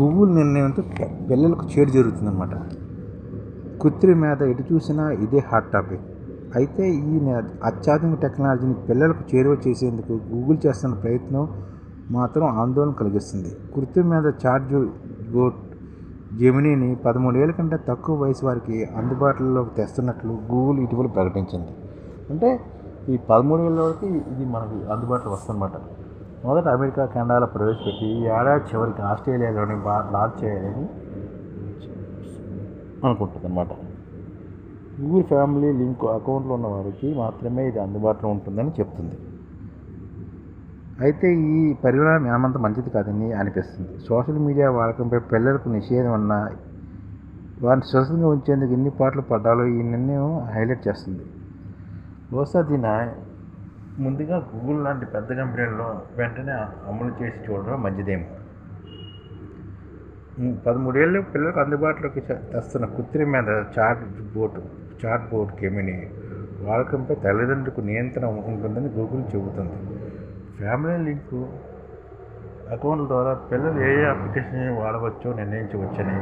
Google నిర్ణయంతో పిల్లలకు చేడు జరుగుతుందన్నమాట. కృత్రిమ మీద ఎటు చూసినా ఇదే హాట్ టాపిక్ అయితే ఈ నే- అత్యాధునిక టెక్నాలజీని పిల్లలకు చేరువ చేసేందుకు గూగుల్ చేస్తున్న ప్రయత్నం మాత్రం ఆందోళన కలిగిస్తుంది. కృత్రిమ మీద చార్జ్ గోట్ జెమినీని పదమూడేళ్ళ కంటే తక్కువ వయసు వారికి అందుబాటులోకి తెస్తున్నట్లు గూగుల్ ఇటీవల ప్రకటించింది. అంటే ఈ పదమూడు వేల వరకు ఇది మనకి అందుబాటులో వస్తుందన్నమాట. మొదట అమెరికా కెనడాలో ప్రవేశపెట్టి ఈ ఏడాది చివరికి ఆస్ట్రేలియాలోని బా లాంచ్ చేయాలని అనుకుంటుంది అనమాట గూగుల్ ఫ్యామిలీ లింక్ అకౌంట్లో ఉన్న వారికి మాత్రమే ఇది అందుబాటులో ఉంటుందని చెప్తుంది. అయితే ఈ పరిణామం ఏమంత మంచిది కాదని అనిపిస్తుంది. సోషల్ మీడియా వాడకంపై పిల్లలకు నిషేధం ఉన్న వారిని స్వస్థంగా ఉంచేందుకు ఎన్ని పాటలు పడ్డాలో ఈ నిర్ణయం హైలైట్ చేస్తుంది. బహుశా దీని ముందుగా గూగుల్ లాంటి పెద్ద కంపెనీల్లో వెంటనే అమలు చేసి చూడడం మంచిదేమో పదమూడేళ్ళు పిల్లలకు అందుబాటులోకి తెస్తున్న కృత్రిమ మీద chat board chat board Gemini వాడకంపై తల్లిదండ్రులకు నియంత్రణ ఉంటుందని గూగుల్ చెబుతుంది. ఫ్యామిలీ లింకు అకౌంట్ల ద్వారా పిల్లలు ఏ ఏ అప్లికేషన్ వాడవచ్చో నిర్ణయించవచ్చని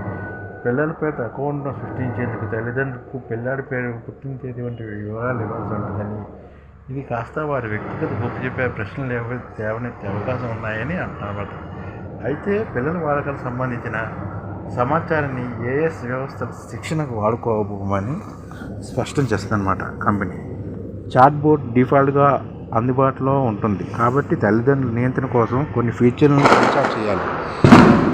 పిల్లల పేరుతో అకౌంట్ను సృష్టించేందుకు తల్లిదండ్రులకు పిల్లాడి పేరు పుట్టిన తేదీ వంటి వివరాలు ఇవ్వాల్సి ఉంటుందని ఇది కాస్త వారి వ్యక్తిగత గుర్తు చెప్పే ప్రశ్నలు లేవ తేవనెత్తే అవకాశం ఉన్నాయని అంటున్నమాట అయితే పిల్లల వాడకాలకు సంబంధించిన సమాచారాన్ని ఏఎస్ వ్యవస్థల శిక్షణకు వాడుకోబోమని స్పష్టం చేస్తుందన్నమాట కంపెనీ. చాట్ బోర్డ్ డిఫాల్ట్గా అందుబాటులో ఉంటుంది. కాబట్టి తల్లిదండ్రుల నియంత్రణ కోసం కొన్ని ఫీచర్లను ఇన్స్టాల్ చేయాలి.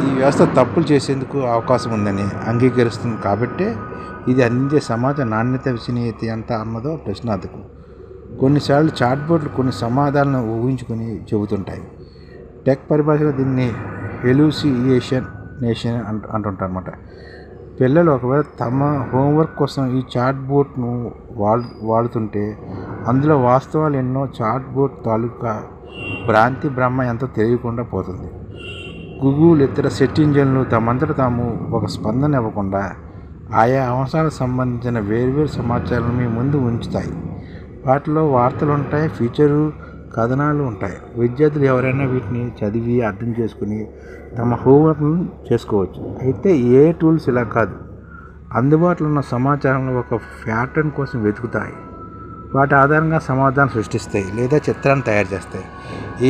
ఈ వ్యవస్థ తప్పులు చేసేందుకు అవకాశం ఉందని అంగీకరిస్తుంది కాబట్టి ఇది అందించే సమాజ నాణ్యత విశ్వనీయత ఎంత అన్నదో ప్రశ్నార్థకం. కొన్నిసార్లు చాట్ కొన్ని సమాధానాలను ఊహించుకొని చెబుతుంటాయి. టెక్ పరిభాషలో దీన్ని ఎలూసియేషన్ నేషన్ అంట అంటుంటారు అనమాట పిల్లలు ఒకవేళ తమ హోంవర్క్ కోసం ఈ చాట్ బోట్ను వాడు వాడుతుంటే అందులో వాస్తవాలు ఎన్నో చాట్ బోట్ తాలూకా భ్రాంతి బ్రహ్మ ఎంతో తెలియకుండా పోతుంది. గూగుల్ ఇతర సెట్ ఇంజన్లు తమంతట తాము ఒక స్పందన ఇవ్వకుండా ఆయా అంశాలకు సంబంధించిన వేర్వేరు సమాచారాన్ని మీ ముందు ఉంచుతాయి. వాటిలో వార్తలు ఉంటాయి ఫీచరు కథనాలు ఉంటాయి విద్యార్థులు ఎవరైనా వీటిని చదివి అర్థం చేసుకుని తమ హోంవర్క్ను చేసుకోవచ్చు. అయితే ఏ టూల్స్ ఇలా కాదు. అందుబాటులో ఉన్న సమాచారంలో ఒక ప్యాటర్న్ కోసం వెతుకుతాయి. వాటి ఆధారంగా సమాధానం సృష్టిస్తాయి లేదా చిత్రాన్ని తయారు చేస్తాయి.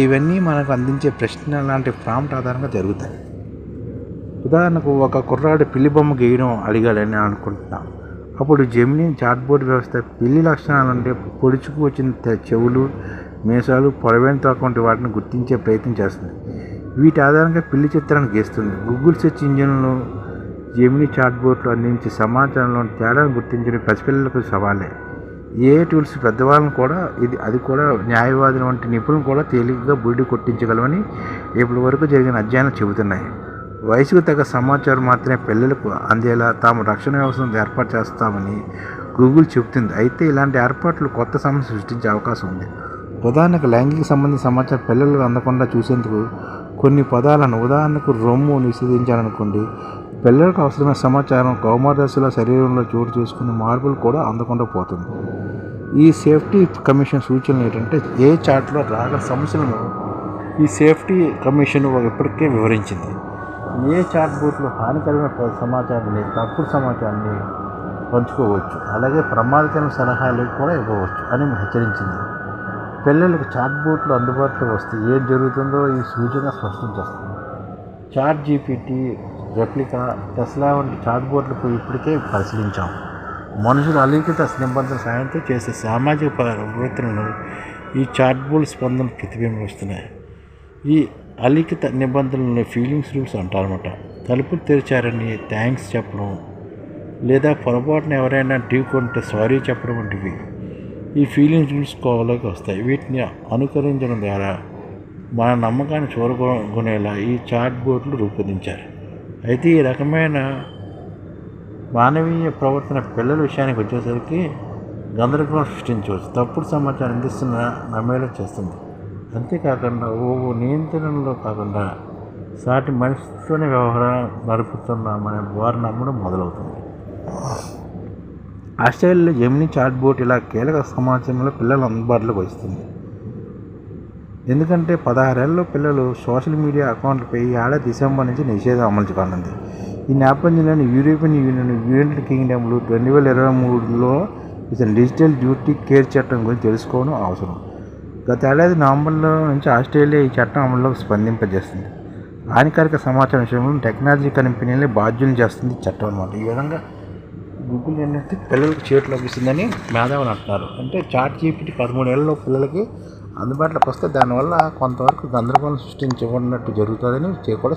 ఇవన్నీ మనకు అందించే ప్రశ్న లాంటి ప్రాంప్ట్ ఆధారంగా జరుగుతాయి. ఉదాహరణకు ఒక కుర్రాడు పిల్లి బొమ్మ గీయడం అడిగాడని అనుకుంటున్నాం. అప్పుడు జెమిని చాట్బోర్డ్ వ్యవస్థ పిల్లి లక్షణాలు అంటే పొడుచుకు వచ్చిన చెవులు మీసాలు పొడవైన తోక వంటి వాటిని గుర్తించే ప్రయత్నం చేస్తుంది. వీటి ఆధారంగా పిల్లి చిత్రాన్ని గీస్తుంది. గూగుల్ సెర్చ్ ఇంజిన్లు జెమిని చాట్బోర్డ్లు అందించే సమాచారంలో తేడాను గుర్తించిన పసిపిల్లలకు సవాలే. ఏ టూల్స్ పెద్దవాళ్ళని కూడా ఇది అది కూడా న్యాయవాదులు వంటి నిపుణులు కూడా తేలికగా బుడి కొట్టించగలవని ఇప్పటి వరకు జరిగిన అధ్యయనాలు చెబుతున్నాయి. వయసుకు తగ్గ సమాచారం మాత్రమే పిల్లలకు అందేలా తాము రక్షణ వ్యవస్థను ఏర్పాటు చేస్తామని గూగుల్ చెబుతుంది. అయితే ఇలాంటి ఏర్పాట్లు కొత్త సమస్య సృష్టించే అవకాశం ఉంది. ఉదాహరణకు లైంగిక సంబంధించిన సమాచారం పిల్లలకు అందకుండా చూసేందుకు కొన్ని పదాలను ఉదాహరణకు రొమ్ము నిషేధించాలనుకోండి పిల్లలకు అవసరమైన సమాచారం కౌమార దశలో శరీరంలో చోటు చేసుకునే మార్పులు కూడా అందకుండా పోతుంది. ఈ సేఫ్టీ కమిషన్ సూచనలు ఏంటంటే ఏ చాట్లో రాగల సమస్యలను ఈ సేఫ్టీ కమిషన్ ఇప్పటికే వివరించింది. ఏ చాట్ బూత్లో హానికరమైన సమాచారాన్ని తప్పుడు సమాచారాన్ని పంచుకోవచ్చు. అలాగే ప్రమాదకరమైన సలహాలు కూడా ఇవ్వవచ్చు అని హెచ్చరించింది. పిల్లలకు చాట్ బూట్లు అందుబాటులో వస్తే ఏం జరుగుతుందో ఈ సూచన స్పష్టం చేస్తుంది. చాట్ జీపీటీ రెప్లికా టెస్లా వంటి చాట్ బోట్లకు ఇప్పటికే పరిశీలించాం. మనుషులు అలిఖిత నిబంధన సాయంతో చేసే సామాజిక ప్రవర్తనలు ఈ చాట్ బోర్డు స్పందన ప్రతిబింబిస్తున్నాయి. ఈ అలిఖిత నిబంధనలను ఫీలింగ్స్ రూల్స్ అంటారన్నమాట. తలుపులు తెరిచారని థ్యాంక్స్ చెప్పడం లేదా పొరపాటున ఎవరైనా టీ కొంటే సారీ చెప్పడం వంటివి ఈ ఫీలింగ్స్ రూల్స్ కోవలోకి వస్తాయి. వీటిని అనుకరించడం ద్వారా మన నమ్మకాన్ని చూరగొనేలా ఈ చాట్ బోర్డులు రూపొందించారు. అయితే ఈ రకమైన మానవీయ ప్రవర్తన పిల్లల విషయానికి వచ్చేసరికి గందరగోళం సృష్టించవచ్చు. తప్పుడు సమాచారం అందిస్తున్న నమ్మేలా చేస్తుంది. అంతేకాకుండా ఓ నియంత్రణలో కాకుండా సాటి మనిషితోనే వ్యవహారం నడుపుతున్నామనే వారు నమ్మడం మొదలవుతుంది. ఆస్ట్రేలియాలో జెమిని చాట్ బోట్ ఇలా కీలక సమాచారంలో పిల్లలు అందుబాటులోకి వస్తుంది. ఎందుకంటే పదహారేళ్ళలో పిల్లలు సోషల్ మీడియా అకౌంట్లపై ఆడ ఏడాది డిసెంబర్ నుంచి నిషేధం అమలు కానుంది. ఈ నేపథ్యంలోని యూరోపియన్ యూనియన్ యునైటెడ్ కింగ్డమ్లు రెండు వేల ఇరవై మూడులో ఇతను డిజిటల్ డ్యూటీ కేర్ చట్టం గురించి తెలుసుకోవడం అవసరం. గత ఏడాది నవంబర్లో నుంచి ఆస్ట్రేలియా ఈ చట్టం అమల్లోకి స్పందింపజేస్తుంది. హానికారక సమాచారం విషయంలో టెక్నాలజీ కంపెనీలే బాధ్యులు చేస్తుంది చట్టం అనమాట ఈ విధంగా గూగుల్ ఏంటంటే పిల్లలకు చేతిలోకి ఇస్తుందని మేధావులు అంటున్నారు. అంటే చాట్ జీపీటీ పదమూడేళ్ళలో పిల్లలకి అందుబాటులోకి వస్తే దానివల్ల కొంతవరకు గందరగోళం సృష్టించబడినట్టు జరుగుతుందని చే- కూడా